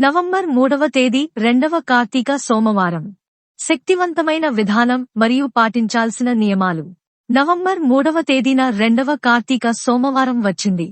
November మూడవ తేదీ రెండవ కార్తీక సోమవారం. శక్తివంతమైన విధానం మరియు పాటించాల్సిన నియమాలు. నవంబర్ మూడవ తేదీన రెండవ కార్తీక సోమవారం వచ్చింది.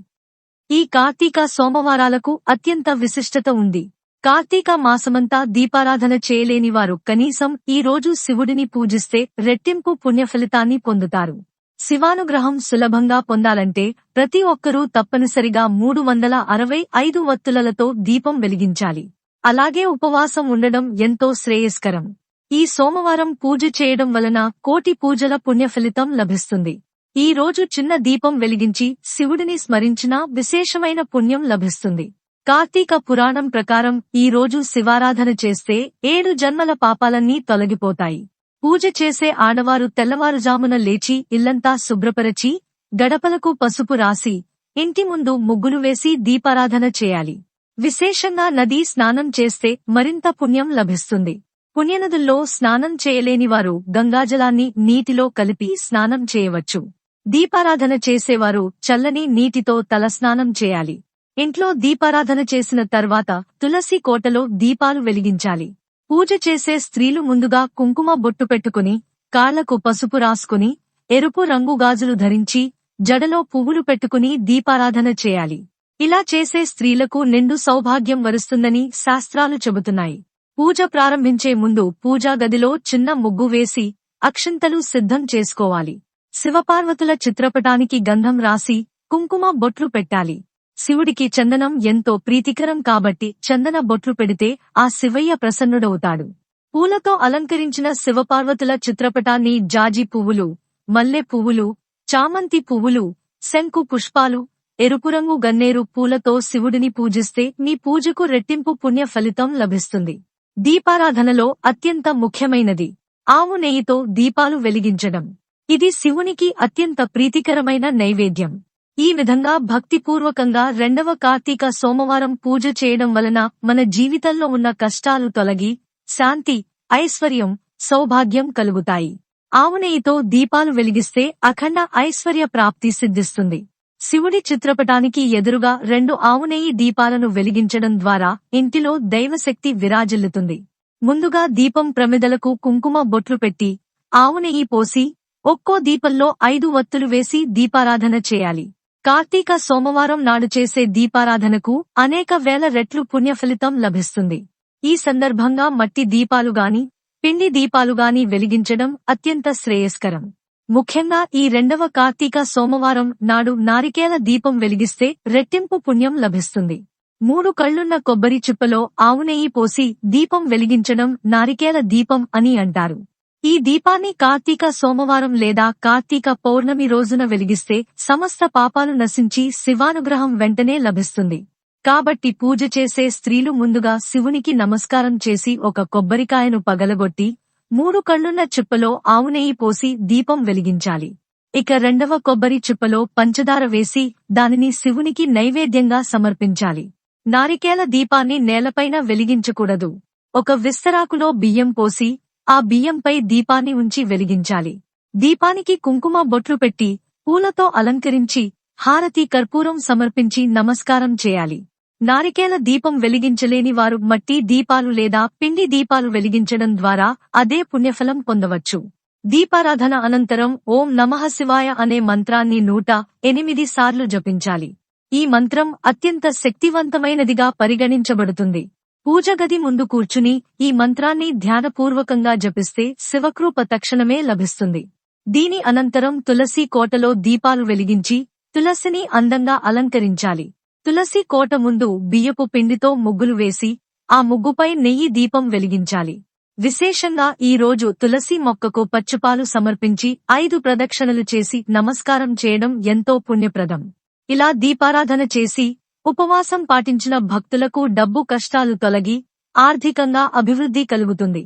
ఈ కార్తీక సోమవారాలకు అత్యంత విశిష్టత ఉంది. కార్తీక మాసమంతా దీపారాధన చేయలేని వారు కనీసం ఈ రోజు శివుడిని పూజిస్తే రెట్టింపు పుణ్యఫలితాన్ని పొందుతారు. శివానుగ్రహం సులభంగా పొందాలంటే ప్రతి ఒక్కరూ తప్పనిసరిగా మూడు వందల అరవై ఐదు వత్తులతో దీపం వెలిగించాలి. అలాగే ఉపవాసం ఉండడం ఎంతో శ్రేయస్కరం. ఈ సోమవారం పూజ చేయడం వలన కోటి పూజల పుణ్యఫలితం లభిస్తుంది. ఈ రోజు చిన్న దీపం వెలిగించి శివుడిని స్మరించినా విశేషమైన పుణ్యం లభిస్తుంది. కార్తీక పురాణం ప్రకారం ఈ రోజు శివారాధన చేస్తే ఏడు జన్మల పాపాలన్నీ తొలగిపోతాయి. పూజ చేసే ఆడవారు తెల్లవారుజామున లేచి ఇల్లంతా శుభ్రపరచి గడపలకు పసుపు రాసి ఇంటి ముందు ముగ్గులు వేసి దీపారాధన చేయాలి. విశేషంగా నదీ స్నానం చేస్తే మరింత పుణ్యం లభిస్తుంది. పుణ్యనదుల్లో స్నానం చేయలేనివారు గంగాజలాన్ని నీటిలో కలిపి స్నానం చేయవచ్చు. దీపారాధన చేసేవారు చల్లని నీటితో తలస్నానం చేయాలి. ఇంట్లో దీపారాధన చేసిన తర్వాత తులసి కోటలో దీపాలు వెలిగించాలి. పూజ చేసే స్త్రీలు ముందుగా కుంకుమ బొట్టు పెట్టుకుని కాళ్ళకు పసుపు రాసుకుని ఎరుపు రంగు గాజులు ధరించి జడలో పువ్వులు పెట్టుకుని దీపారాధన చేయాలి. ఇలా చేసే స్త్రీలకు నిండు సౌభాగ్యం వరుస్తుందని శాస్త్రాలు చెబుతున్నాయి. పూజ ప్రారంభించే ముందు పూజా గదిలో చిన్న ముగ్గు వేసి అక్షింతలు సిద్ధం చేసుకోవాలి. శివపార్వతుల చిత్రపటానికి గంధం రాసి కుంకుమ బొట్లు పెట్టాలి. శివుడికి చందనం ఎంతో ప్రీతికరం కాబట్టి చందన బొట్లు పెడితే ఆ శివయ్య ప్రసన్నుడవుతాడు. పూలతో అలంకరించిన శివపార్వతుల చిత్రపటాన్ని జాజి పువ్వులు మల్లె పువ్వులు చామంతి పువ్వులు శంకు పుష్పాలు ఎరుపురంగు గన్నేరు పూలతో శివుడిని పూజిస్తే మీ పూజకు రెట్టింపు పుణ్య ఫలితం లభిస్తుంది. దీపారాధనలో అత్యంత ముఖ్యమైనది ఆవు నెయ్యితో దీపాలు వెలిగించడం. ఇది శివునికి అత్యంత ప్రీతికరమైన నైవేద్యం. ఈ విధంగా భక్తిపూర్వకంగా రెండవ కార్తీక సోమవారం పూజ చేయడం వలన మన జీవితంలో ఉన్న కష్టాలు తొలగి శాంతి ఐశ్వర్యం సౌభాగ్యం కలుగుతాయి. ఆవునేయితో దీపాలు వెలిగిస్తే అఖండ ఐశ్వర్య ప్రాప్తి సిద్ధిస్తుంది. శివుడి చిత్రపటానికి ఎదురుగా రెండు ఆవునేయి దీపాలను వెలిగించడం ద్వారా ఇంటిలో దైవశక్తి విరాజిల్లుతుంది. ముందుగా దీపం ప్రమిదలకు కుంకుమ బొట్లు పెట్టి ఆవునేయి పోసి ఒక్కో దీపంలో ఐదు వత్తులు వేసి దీపారాధన చేయాలి. కార్తీక సోమవారం నాడు చేసే దీపారాధనకు అనేక వేల రెట్లు పుణ్యఫలితం లభిస్తుంది. ఈ సందర్భంగా మట్టి దీపాలుగాని పిండి దీపాలుగాని వెలిగించడం అత్యంత శ్రేయస్కరం. ముఖ్యంగా ఈ రెండవ కార్తీక సోమవారం నాడు నారికేల దీపం వెలిగిస్తే రెట్టింపు పుణ్యం లభిస్తుంది. మూడు కళ్ళున్న కొబ్బరి చిప్పలో ఆవునెయ్యి పోసి దీపం వెలిగించడం నారికేల దీపం అని అంటారు. ఈ దీపాన్ని కార్తీక సోమవారం లేదా కార్తీక పౌర్ణమి రోజున వెలిగిస్తే సమస్త పాపాలు నశించి శివానుగ్రహం వెంటనే లభిస్తుంది. కాబట్టి పూజ చేసే స్త్రీలు ముందుగా శివునికి నమస్కారం చేసి ఒక కొబ్బరికాయను పగలగొట్టి మూడు కళ్ళున్న చిప్పలో ఆవునెయ్యి పోసి దీపం వెలిగించాలి. ఇక రెండవ కొబ్బరి చిప్పలో పంచదార వేసి దానిని శివునికి నైవేద్యంగా సమర్పించాలి. నారికేల దీపాన్ని నేలపైన వెలిగించకూడదు. ఒక విస్తరాకులో బియ్యం పోసి ఆ బియ్యంపై దీపాన్ని ఉంచి వెలిగించాలి. దీపానికి కుంకుమ బొట్లు పెట్టి పూలతో అలంకరించి హారతి కర్పూరం సమర్పించి నమస్కారం చేయాలి. నారికేల దీపం వెలిగించలేని వారు మట్టి దీపాలు లేదా పిండి దీపాలు వెలిగించడం ద్వారా అదే పుణ్యఫలం పొందవచ్చు. దీపారాధన అనంతరం ఓం నమః శివాయ అనే మంత్రాన్ని నూట ఎనిమిది సార్లు జపించాలి. ఈ మంత్రం అత్యంత శక్తివంతమైనదిగా పరిగణించబడుతుంది. పూజగది ముందు కూర్చుని ఈ మంత్రాన్ని ధ్యానపూర్వకంగా జపిస్తే శివకృప తక్షణమే లభిస్తుంది. దీని అనంతరం తులసి కోటలో దీపాలు వెలిగించి తులసిని అందంగా అలంకరించాలి. తులసి కోట ముందు బియ్యపు పిండితో ముగ్గులు వేసి ఆ ముగ్గుపై నెయ్యి దీపం వెలిగించాలి. విశేషంగా ఈ రోజు తులసి మొక్కకు పచ్చుపాలు సమర్పించి ఐదు ప్రదక్షిణలు చేసి నమస్కారం చేయడం ఎంతో పుణ్యప్రదం. ఇలా దీపారాధన చేసి ఉపవాసం పాటించిన భక్తులకు డబ్బు కష్టాలు తొలగి ఆర్థికంగా అభివృద్ధి కలుగుతుంది.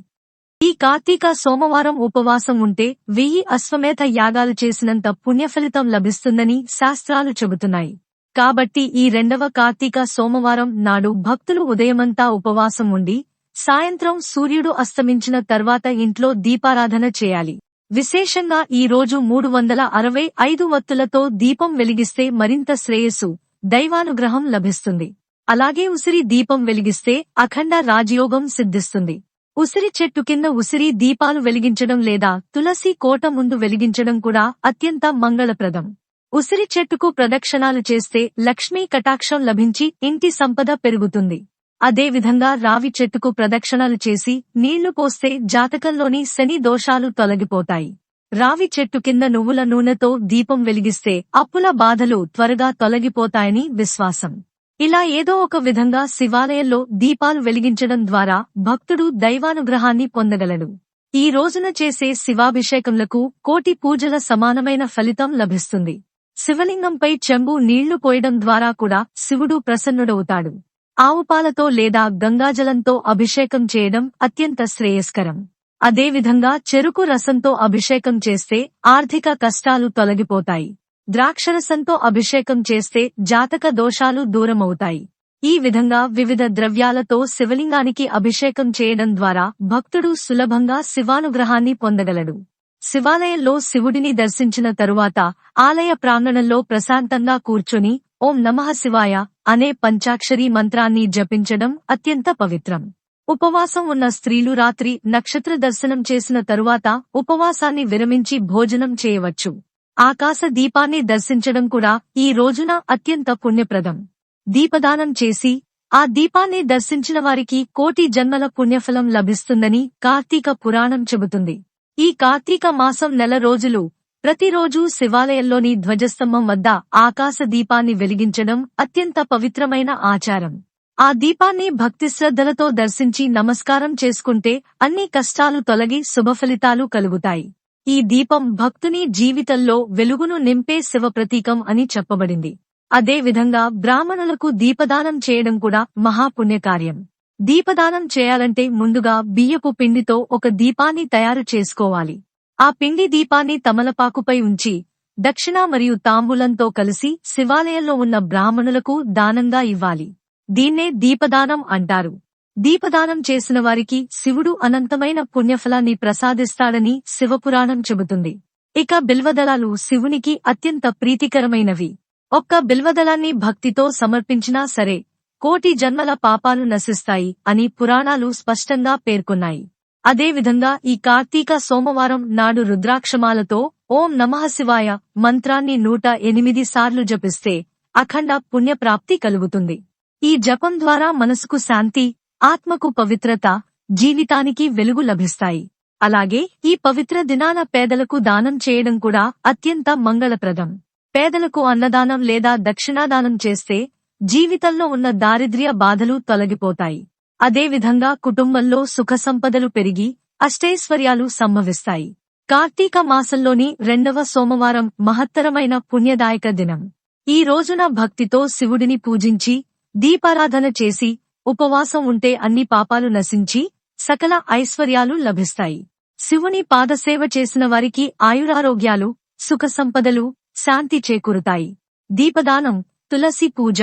ఈ కార్తీక సోమవారం ఉపవాసం ఉంటే వెయ్యి అశ్వమేధ యాగాలు చేసినంత పుణ్యఫలితం లభిస్తుందని శాస్త్రాలు చెబుతున్నాయి. కాబట్టి ఈ రెండవ కార్తీక సోమవారం నాడు భక్తులు ఉదయమంతా ఉపవాసం ఉండి సాయంత్రం సూర్యుడు అస్తమించిన తర్వాత ఇంట్లో దీపారాధన చేయాలి. విశేషంగా ఈ రోజు మూడు వందల అరవై ఐదు వత్తులతో దీపం వెలిగిస్తే మరింత శ్రేయస్సు. దైవానుగ్రహం లభిస్తుంది. అలాగే ఉసిరి దీపం వెలిగిస్తే అఖండ రాజయోగం సిద్ధిస్తుంది. ఉసిరి చెట్టు కింద ఉసిరి దీపాలు వెలిగించడం లేదా తులసి కోట ముందు వెలిగించడం కూడా అత్యంత మంగళప్రదం. ఉసిరి చెట్టుకు ప్రదక్షిణాలు చేస్తే లక్ష్మీ కటాక్షం లభించి ఇంటి సంపద పెరుగుతుంది. అదేవిధంగా రావి చెట్టుకు ప్రదక్షిణాలు చేసి నీళ్ళు పోస్తే జాతకంలోని శని దోషాలు తొలగిపోతాయి. రావి చెట్టు కింద నువ్వుల నూనెతో దీపం వెలిగిస్తే అప్పుల బాధలు త్వరగా తొలగిపోతాయని విశ్వాసం. ఇలా ఏదో ఒక విధంగా శివాలయంలో దీపాలు వెలిగించడం ద్వారా భక్తుడు దైవానుగ్రహాన్ని పొందగలడు. ఈ రోజున చేసే శివాభిషేకములకు కోటి పూజల సమానమైన ఫలితం లభిస్తుంది. శివలింగంపై చెంబు నీళ్ళు పోయడం ద్వారా కూడా శివుడు ప్రసన్నుడవుతాడు. ఆవుపాలతో లేదా గంగాజలంతో అభిషేకం చేయడం అత్యంత శ్రేయస్కరం. అదేవిధంగా చెరుకు రసంతో అభిషేకం చేస్తే ఆర్థిక కష్టాలు తొలగిపోతాయి. ద్రాక్షరసంతో అభిషేకం చేస్తే జాతక దోషాలు దూరమవుతాయి. ఈ విధంగా వివిధ ద్రవ్యాలతో శివలింగానికి అభిషేకం చేయడం ద్వారా భక్తుడు సులభంగా శివానుగ్రహాన్ని పొందగలడు. శివాలయంలో శివుడిని దర్శించిన తరువాత ఆలయ ప్రాంగణంలో ప్రశాంతంగా కూర్చొని ఓం నమః శివాయ అనే పంచాక్షరీ మంత్రాన్ని జపించడం అత్యంత పవిత్రం. ఉపవాసం ఉన్న స్త్రీలు రాత్రి నక్షత్ర దర్శనం చేసిన తరువాత ఉపవాసాన్ని విరమించి భోజనం చేయవచ్చు. ఆకాశ దీపాన్ని దర్శించడం కూడా ఈ రోజున అత్యంత పుణ్యప్రదం. దీపదానం చేసి ఆ దీపాన్ని దర్శించిన వారికి కోటి జన్మల పుణ్యఫలం లభిస్తుందని కార్తీక పురాణం చెబుతుంది. ఈ కార్తీక మాసం నెల రోజులు ప్రతిరోజూ శివాలయంలోని ధ్వజస్తంభం వద్ద ఆకాశ దీపాన్ని వెలిగించడం అత్యంత పవిత్రమైన ఆచారం. ఆ దీపాన్ని భక్తిశ్రద్ధలతో దర్శించి నమస్కారం చేసుకుంటే అన్ని కష్టాలు తొలగి శుభఫలితాలు కలుగుతాయి. ఈ దీపం భక్తుని జీవితంలో వెలుగును నింపే శివ ప్రతీకం అని చెప్పబడింది. అదే విధంగా బ్రాహ్మణులకు దీపదానం చేయడం కూడా మహాపుణ్యకార్యం. దీపదానం చేయాలంటే ముందుగా బియ్యపు పిండితో ఒక దీపాన్ని తయారు చేసుకోవాలి. ఆ పిండి దీపాన్ని తమలపాకుపై ఉంచి దక్షిణ మరియు తాంబూలంతో కలిసి శివాలయంలో ఉన్న బ్రాహ్మణులకు దానంగా ఇవ్వాలి. దీన్నే దీపదానం అంటారు. దీపదానం చేసిన వారికి శివుడు అనంతమైన పుణ్యఫలాన్ని ప్రసాదిస్తాడని శివపురాణం చెబుతుంది. ఇక బిల్వదళాలు శివునికి అత్యంత ప్రీతికరమైనవి. ఒక్క బిల్వదళాన్ని భక్తితో సమర్పించినా సరే కోటి జన్మల పాపాలు నశిస్తాయి అని పురాణాలు స్పష్టంగా పేర్కొన్నాయి. అదేవిధంగా ఈ కార్తీక సోమవారం నాడు రుద్రాక్షమాలతో ఓం నమఃశివాయ మంత్రాన్ని నూట ఎనిమిది సార్లు జపిస్తే అఖండ పుణ్యప్రాప్తి కలుగుతుంది. ఈ జపం ద్వారా మనసుకు శాంతి ఆత్మకు పవిత్రత జీవితానికి వెలుగు లభిస్తాయి. అలాగే ఈ పవిత్ర దినాన పేదలకు దానం చేయడం కూడా అత్యంత మంగళప్రదం. పేదలకు అన్నదానం లేదా దక్షిణాదానం చేస్తే జీవితంలో ఉన్న దారిద్ర్య బాధలు తొలగిపోతాయి. అదేవిధంగా కుటుంబంలో సుఖ సంపదలు పెరిగి అష్టైశ్వర్యాలు సంభవిస్తాయి. కార్తీక మాసంలోని రెండవ సోమవారం మహత్తరమైన పుణ్యదాయక దినం. ఈ రోజున భక్తితో శివుడిని పూజించి దీపారాధన చేసి ఉపవాసం ఉంటే అన్ని పాపాలు నశించి సకల ఐశ్వర్యాలు లభిస్తాయి. శివుని పాదసేవ చేసిన వారికి ఆయురారోగ్యాలు సుఖ సంపదలు శాంతి చేకూరుతాయి. దీపదానం తులసి పూజ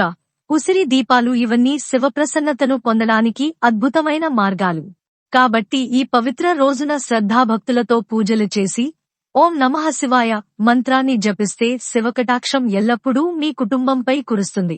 ఉసిరి దీపాలు ఇవన్నీ శివప్రసన్నతను పొందడానికి అద్భుతమైన మార్గాలు. కాబట్టి ఈ పవిత్ర రోజున శ్రద్ధాభక్తులతో పూజలు చేసి ఓం నమః శివాయ మంత్రాన్ని జపిస్తే శివకటాక్షం ఎల్లప్పుడూ మీ కుటుంబంపై కురుస్తుంది.